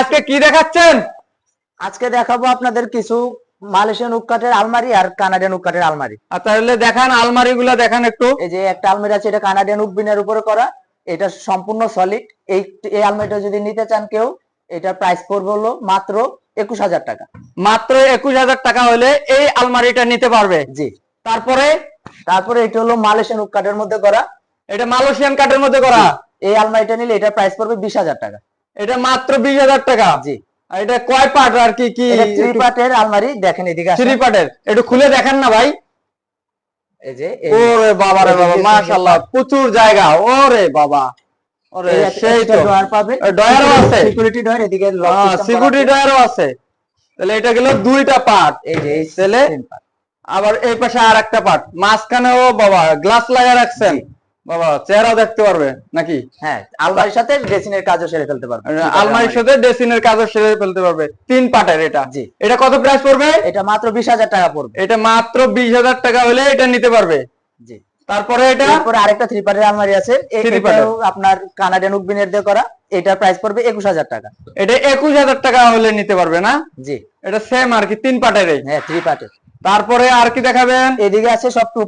আজকে কি দেখাচ্ছেন? আজকে দেখাবো আপনাদের কিছু মালয়েশিয়ান উকাটের আলমারি আর কানাডিয়ান উকাটের আলমারি। আর তাহলে দেখান আলমারি গুলা দেখান একটু। এই যে একটা আলমারি আছে এটা কানাডিয়ান উকবিনের উপরে করা। এটা সম্পূর্ণ সলিড এই এই আলমারিটা যদি নিতে চান কেউ এটার প্রাইস পড়বে হলো মাত্র একুশ হাজার টাকা। মাত্র একুশ হাজার টাকা হলে এই আলমারিটা নিতে পারবে। জি। তারপরে? তারপরে এটা হলো মালয়েশিয়ান উকাটের মধ্যে করা। এটা মালয়েশিয়ান কাঠের মধ্যে করা। এই আলমারিটা নিলে এটা প্রাইস পড়বে বিশ হাজার টাকা। এটা মাত্র বিশ হাজার টাকা। জি। আর এটা কয় পার্ট আর কি কি থ্রি পার্টের আলমারি দেখেন এদিকে। থ্রি পার্টের একটু খুলে দেখেন না ভাই। এই যে ওরে বাবা রে বাবা মাশাআল্লাহ প্রচুর জায়গা। ওরে বাবা। ওরে সেই তো। ডয়ারও আছে। সিকিউরিটি ডয়ার এদিকে lock সিকিউরিটি আছে। ডয়ারও আছে। তাহলে এটা গেল দুইটা পার্ট এই যে এই তাহলে আবার এই পাশে আর একটা পার্ট মাঝখানে ও বাবা গ্লাস লাগা রাখছেন। বাবা চেহারাও দেখতে পারবে নাকি? হ্যাঁ আলমারির সাথে ড্রেসিং এর কাজও সেরে ফেলতে পারবেন আলমারির সাথে ড্রেসিনের কাজও সেরে ফেলতে পারবে। তিন পার্টের এটা। জি। এটা কত প্রাইস পড়বে? এটা মাত্র বিশ হাজার টাকা পড়বে। এটা মাত্র বিশ হাজার টাকা হলে এটা নিতে পারবে। জি। তারপরে এটা? এরপরে আরেকটা থ্রি পার্টের আলমারি আছে। এটাও আপনার কানাডিয়ান উকবিনের দিয়ে করা। এটার প্রাইস পড়বে একুশ হাজার টাকা। এটা একুশ হাজার টাকা হলে নিতে পারবে না? জি। এটা সেম আর কি তিন পার্টের হ্যাঁ থ্রি পার্টের তারপরে আর কি দেখাবেন? এদিকে আছে সব টু